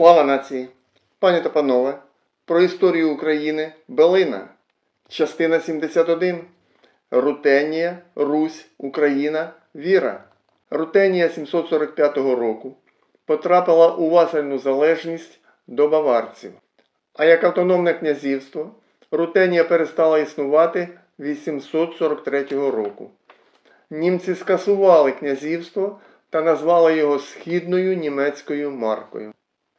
Слава нації! Пані та панове, про історію України Белина. Частина 71. Рутенія, Русь, Україна, Віра. Рутенія 745 року потрапила у васальну залежність до баварців. А як автономне князівство Рутенія перестала існувати 843 року. Німці скасували князівство та назвали його Східною німецькою маркою.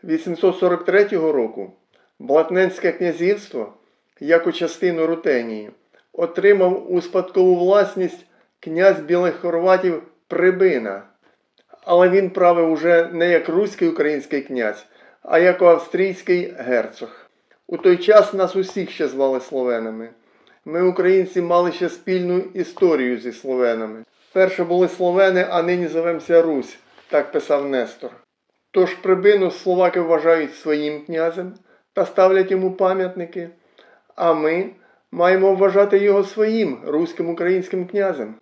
843 року Блатненське князівство, як у частину Рутенії, отримав у спадкову власність князь білих хорватів Прибина. Але він правив уже не як руський український князь, а як австрійський герцог. У той час нас усіх ще звали словенами. Ми, українці, мали ще спільну історію зі словенами. Перше були словени, а нині зовемося Русь, так писав Нестор. Тож прибину словаки вважають своїм князем та ставлять йому пам'ятники, а ми маємо вважати його своїм руським українським князем.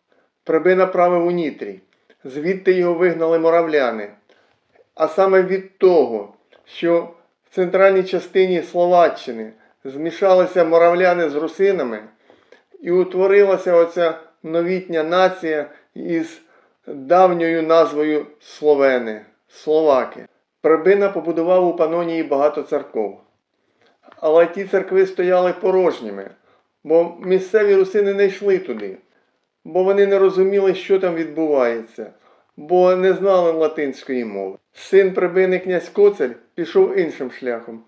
Прибина правив у Нітрі, звідти його вигнали моравляни. А саме від того, що в центральній частині Словаччини змішалися моравляни з русинами, і утворилася оця новітня нація із давньою назвою Словени, Словаки. Прибина побудував у Панонії багато церков. Але ті церкви стояли порожніми, бо місцеві русини не йшли туди, бо вони не розуміли, що там відбувається, бо не знали латинської мови. Син Прибини князь Коцель пішов іншим шляхом.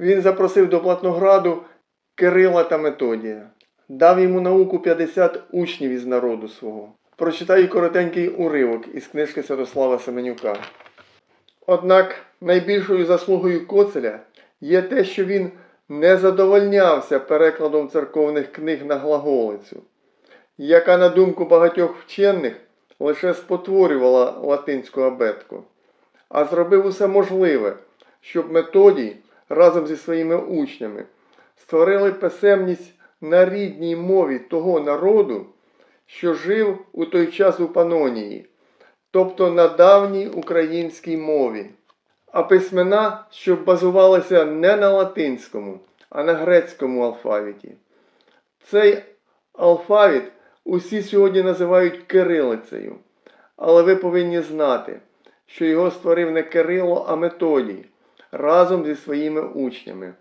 Він запросив до Платнограду Кирила та Методія, дав йому науку 50 учнів із народу свого. Прочитаю коротенький уривок із книжки Святослава Семенюка. Однак найбільшою заслугою Коцеля є те, що він не задовольнявся перекладом церковних книг на глаголицю, яка, на думку багатьох вчених, лише спотворювала латинську абетку, а зробив усе можливе, щоб Методій разом зі своїми учнями створили писемність на рідній мові того народу, що жив у той час у Панонії, тобто на давній українській мові, а письмена, що базувалися не на латинському, а на грецькому алфавіті. Цей алфавіт усі сьогодні називають кирилицею, але ви повинні знати, що його створив не Кирило, а Методій разом зі своїми учнями.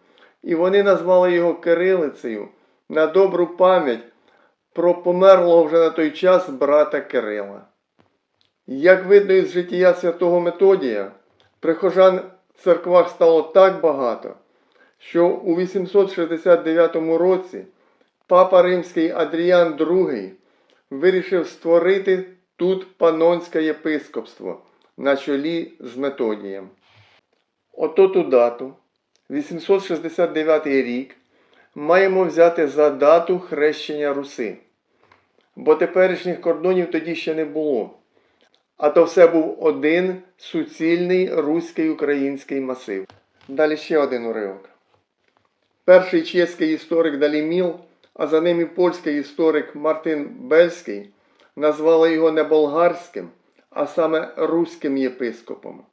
І вони назвали його кирилицею на добру пам'ять про померлого вже на той час брата Кирила. Як видно із життя святого Методія, прихожан в церквах стало так багато, що у 869 році папа римський Адріан II вирішив створити тут панонське єпископство на чолі з Методієм. Ото ту дату, 869 рік, маємо взяти за дату хрещення Руси, бо теперішніх кордонів тоді ще не було. А то все був один суцільний руський український масив. Далі ще один уривок. Перший чеський історик Даліміл, а за ним і польський історик Мартин Бельський назвали його не болгарським, а саме руським єпископом.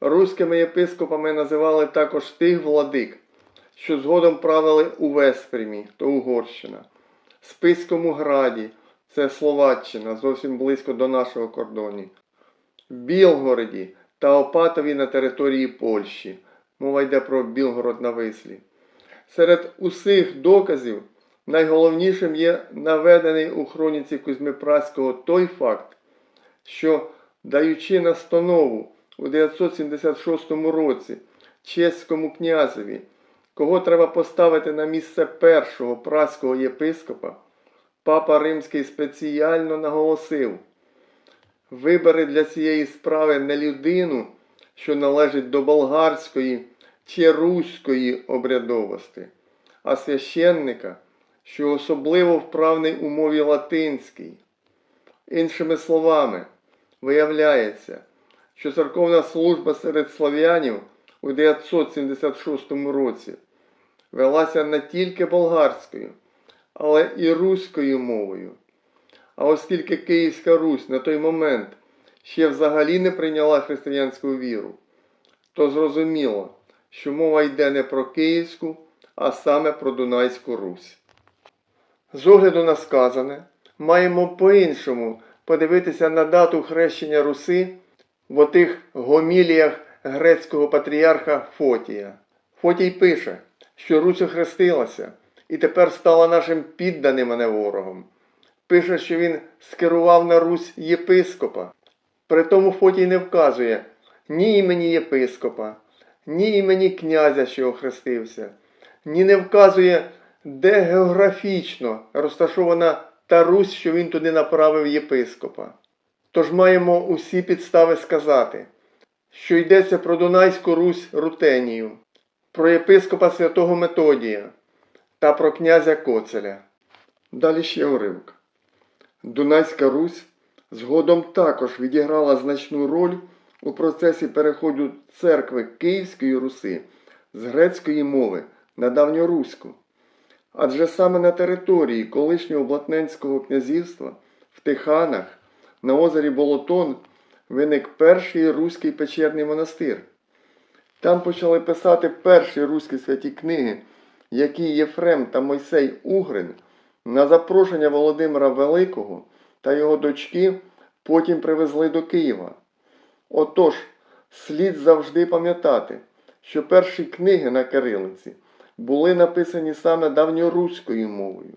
Руськими єпископами називали також тих владик, що згодом правили у Веспрімі, то Угорщина, Спиському граді, це Словаччина, зовсім близько до нашого кордону, Білгороді та Опатові на території Польщі. Мова йде про Білгород на Вислі. Серед усіх доказів найголовнішим є наведений у хроніці Кузьми Праського той факт, що, даючи настанову у 976 році чеському князеві, кого треба поставити на місце першого праського єпископа, папа Римський спеціально наголосив, вибери для цієї справи не людину, що належить до болгарської чи руської обрядовості, а священника, що особливо вправний у мові латинській. Іншими словами, виявляється, що церковна служба серед слов'янів у 976 році велася не тільки болгарською, але і руською мовою. А оскільки Київська Русь на той момент ще взагалі не прийняла християнську віру, то зрозуміло, що мова йде не про Київську, а саме про Дунайську Русь. З огляду на сказане, маємо по-іншому подивитися на дату хрещення Руси в отих гоміліях грецького патріарха Фотія. Фотій пише, що Русь охрестилася і тепер стала нашим підданим, а не ворогом. Пише, що він скерував на Русь єпископа. При тому Фотій не вказує ні імені єпископа, ні імені князя, що охрестився, ні не вказує, де географічно розташована та Русь, що він туди направив єпископа. Тож маємо усі підстави сказати, що йдеться про Дунайську Русь Рутенію, про єпископа святого Методія та про князя Коцеля. Далі ще уривок. Дунайська Русь згодом також відіграла значну роль у процесі переходу церкви Київської Руси з грецької мови на давньоруську. Адже саме на території колишнього Блатненського князівства в Тиханах на озері Болотон виник перший руський печерний монастир. Там почали писати перші руські святі книги, які Єфрем та Мойсей Угрин на запрошення Володимира Великого та його дочки потім привезли до Києва. Отож, слід завжди пам'ятати, що перші книги на кирилиці були написані саме давньоруською мовою.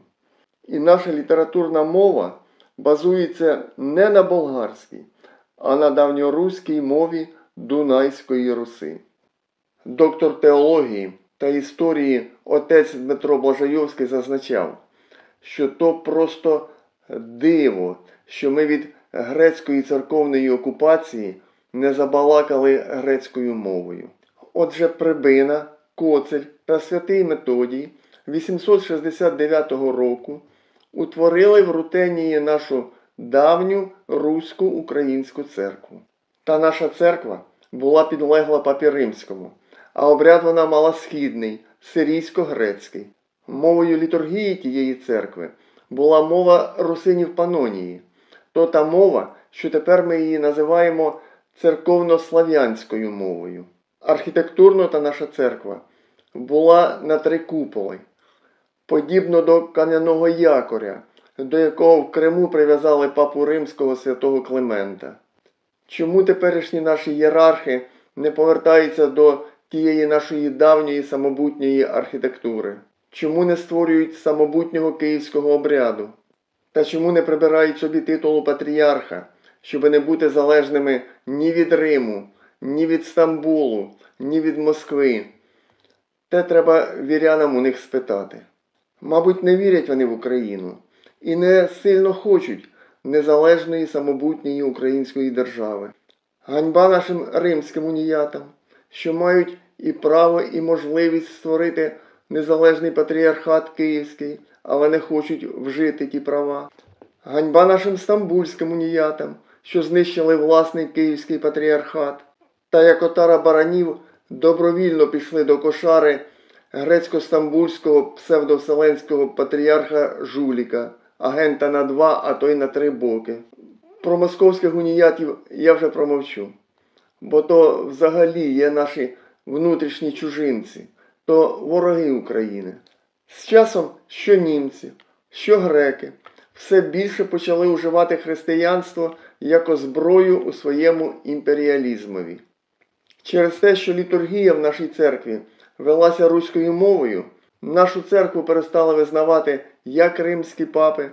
І наша літературна мова базується не на болгарській, а на давньоруській мові Дунайської Руси. Доктор теології та історії отець Дмитро Блажайовський зазначав, що то просто диво, що ми від грецької церковної окупації не забалакали грецькою мовою. Отже, Прибина, Коцель та святий Методій 869 року утворили в Рутенії нашу давню руську українську церкву. Та наша церква була підлегла папі римському, а обряд вона мала східний, сирійсько-грецький. Мовою літургії тієї церкви була мова русинів Панонії, то та мова, що тепер ми її називаємо церковно-слав'янською мовою. Архітектурно та наша церква була на три куполи, подібно до кам'яного якоря, до якого в Криму прив'язали папу римського святого Климента. Чому теперішні наші єрархи не повертаються до тієї нашої давньої самобутньої архітектури? Чому не створюють самобутнього київського обряду? Та чому не прибирають собі титулу патріарха, щоби не бути залежними ні від Риму, ні від Стамбулу, ні від Москви? Те треба вірянам у них спитати. Мабуть, не вірять вони в Україну і не сильно хочуть незалежної самобутньої української держави. Ганьба нашим римським уніятам, що мають і право, і можливість створити незалежний патріархат київський, але не хочуть вжити ті права. Ганьба нашим стамбульським уніятам, що знищили власний київський патріархат, та як отара баранів добровільно пішли до кошари грецько-стамбульського псевдовселенського патріарха Жуліка, агента на два, а то й на три боки. Про московських уніятів я вже промовчу, бо то взагалі є наші внутрішні чужинці, то вороги України. З часом що німці, що греки все більше почали уживати християнство як зброю у своєму імперіалізмові. Через те, що літургія в нашій церкві велася руською мовою, нашу церкву перестали визнавати як римські папи,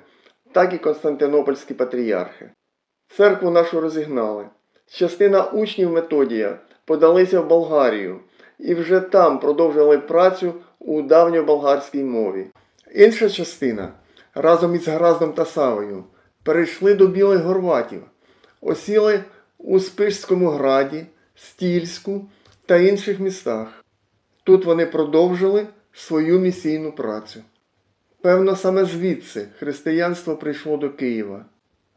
так і константинопольські патріархи. Церкву нашу розігнали. Частина учнів Методія подалися в Болгарію і вже там продовжили працю у давньоболгарській мові. Інша частина разом із Граздом та Савою перейшли до білих горватів, осіли у Спишському граді, Стільську та інших містах. Тут вони продовжили свою місійну працю. Певно, саме звідси християнство прийшло до Києва.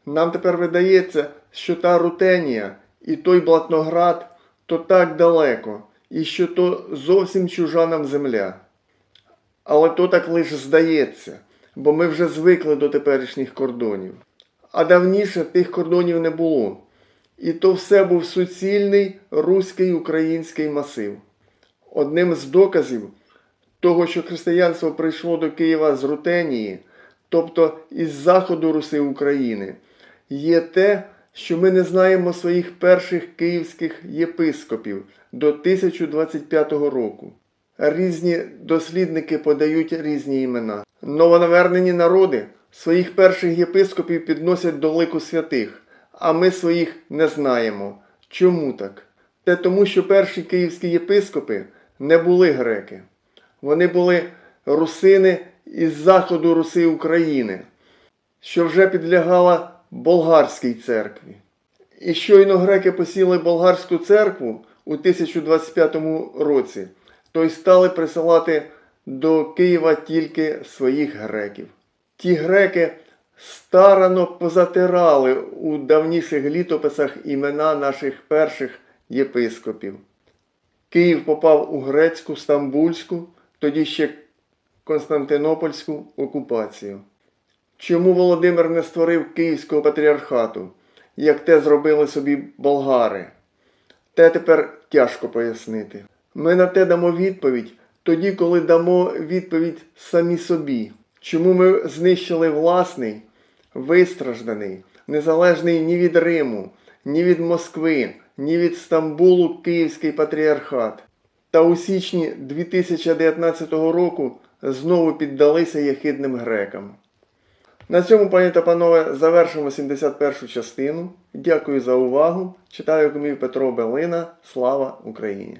Нам тепер видається, що та Рутенія і той Блатноград то так далеко, і що то зовсім чужа нам земля. Але то так лише здається, бо ми вже звикли до теперішніх кордонів. А давніше тих кордонів не було. І то все був суцільний руський український масив. Одним з доказів того, що християнство прийшло до Києва з Рутенії, тобто із заходу Руси України, є те, що ми не знаємо своїх перших київських єпископів до 1025 року. Різні дослідники подають різні імена. Новонавернені народи своїх перших єпископів підносять до лику святих, а ми своїх не знаємо. Чому так? Те тому, що перші київські єпископи не були греки. Вони були русини із заходу Руси України, що вже підлягала болгарській церкві. І щойно греки посіли болгарську церкву у 1025 році, то й стали присилати до Києва тільки своїх греків. Ті греки старано позатирали у давніших літописах імена наших перших єпископів. Київ попав у грецьку, стамбульську, тоді ще Константинопольську окупацію. Чому Володимир не створив Київського патріархату, як те зробили собі болгари? Те тепер тяжко пояснити. Ми на те дамо відповідь тоді, коли дамо відповідь самі собі. Чому ми знищили власний, вистражданий, незалежний ні від Риму, ні від Москви, ні від Стамбулу Київський патріархат? Та у січні 2019 року знову піддалися єхидним грекам. На цьому, пані та панове, завершимо 71 частину. Дякую за увагу. Читаю комів Петро Белина. Слава Україні!